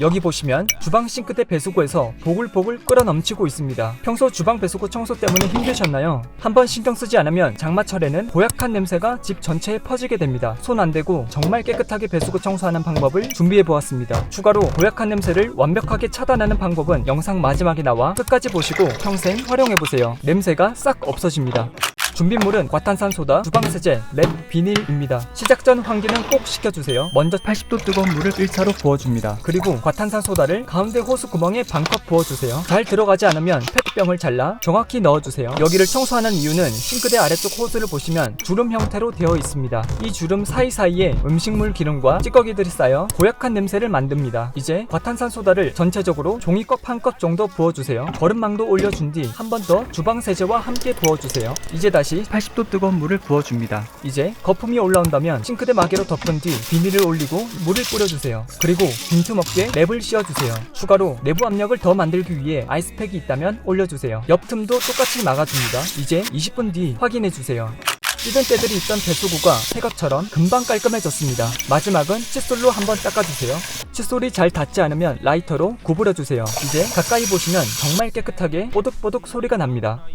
여기 보시면 주방 싱크대 배수구에서 보글보글 끓어 넘치고 있습니다. 평소 주방 배수구 청소 때문에 힘드셨나요? 한번 신경 쓰지 않으면 장마철에는 고약한 냄새가 집 전체에 퍼지게 됩니다. 손 안 대고 정말 깨끗하게 배수구 청소하는 방법을 준비해 보았습니다. 추가로 고약한 냄새를 완벽하게 차단하는 방법은 영상 마지막에 나와 끝까지 보시고 평생 활용해 보세요. 냄새가 싹 없어집니다. 준비물은 과탄산소다, 주방세제, 랩, 비닐입니다. 시작 전 환기는 꼭 시켜주세요. 먼저 80도 뜨거운 물을 1차로 부어줍니다. 그리고 과탄산소다를 가운데 호스 구멍에 반컵 부어주세요. 잘 들어가지 않으면 페트병을 잘라 정확히 넣어주세요. 여기를 청소하는 이유는 싱크대 아래쪽 호스를 보시면 주름 형태로 되어 있습니다. 이 주름 사이사이에 음식물 기름과 찌꺼기들이 쌓여 고약한 냄새를 만듭니다. 이제 과탄산소다를 전체적으로 종이컵 한 컵 정도 부어주세요. 거름망도 올려준 뒤 한 번 더 주방세제와 함께 부어주세요. 이제 다시 80도 뜨거운 물을 부어줍니다. 이제 거품이 올라온다면 싱크대 마개로 덮은 뒤 비닐을 올리고 물을 뿌려주세요. 그리고 빈틈없게 랩을 씌워주세요. 추가로 내부 압력을 더 만들기 위해 아이스팩이 있다면 올려주세요. 옆 틈도 똑같이 막아줍니다. 이제 20분 뒤 확인해주세요. 찌든 때들이 있던 배수구가 새것처럼 금방 깔끔해졌습니다. 마지막은 칫솔로 한번 닦아주세요. 칫솔이 잘 닿지 않으면 라이터로 구부려주세요. 이제 가까이 보시면 정말 깨끗하게 뽀득뽀득 소리가 납니다.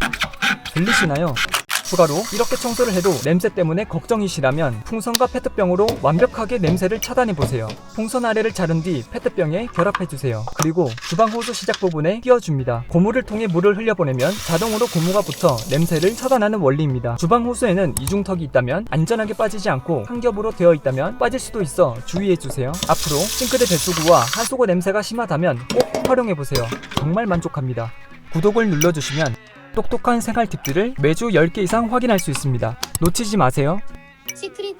들리시나요? 추가로 이렇게 청소를 해도 냄새 때문에 걱정이시라면 풍선과 페트병으로 완벽하게 냄새를 차단해보세요. 풍선 아래를 자른 뒤 페트병에 결합해주세요. 그리고 주방 호스 시작 부분에 끼워줍니다. 고무를 통해 물을 흘려보내면 자동으로 고무가 붙어 냄새를 차단하는 원리입니다. 주방 호스에는 이중턱이 있다면 안전하게 빠지지 않고 한 겹으로 되어 있다면 빠질 수도 있어 주의해주세요. 앞으로 싱크대 배수구와 하수구 냄새가 심하다면 꼭 활용해보세요. 정말 만족합니다. 구독을 눌러주시면 똑똑한 생활 팁들을 매주 10개 이상 확인할 수 있습니다. 놓치지 마세요. 시크릿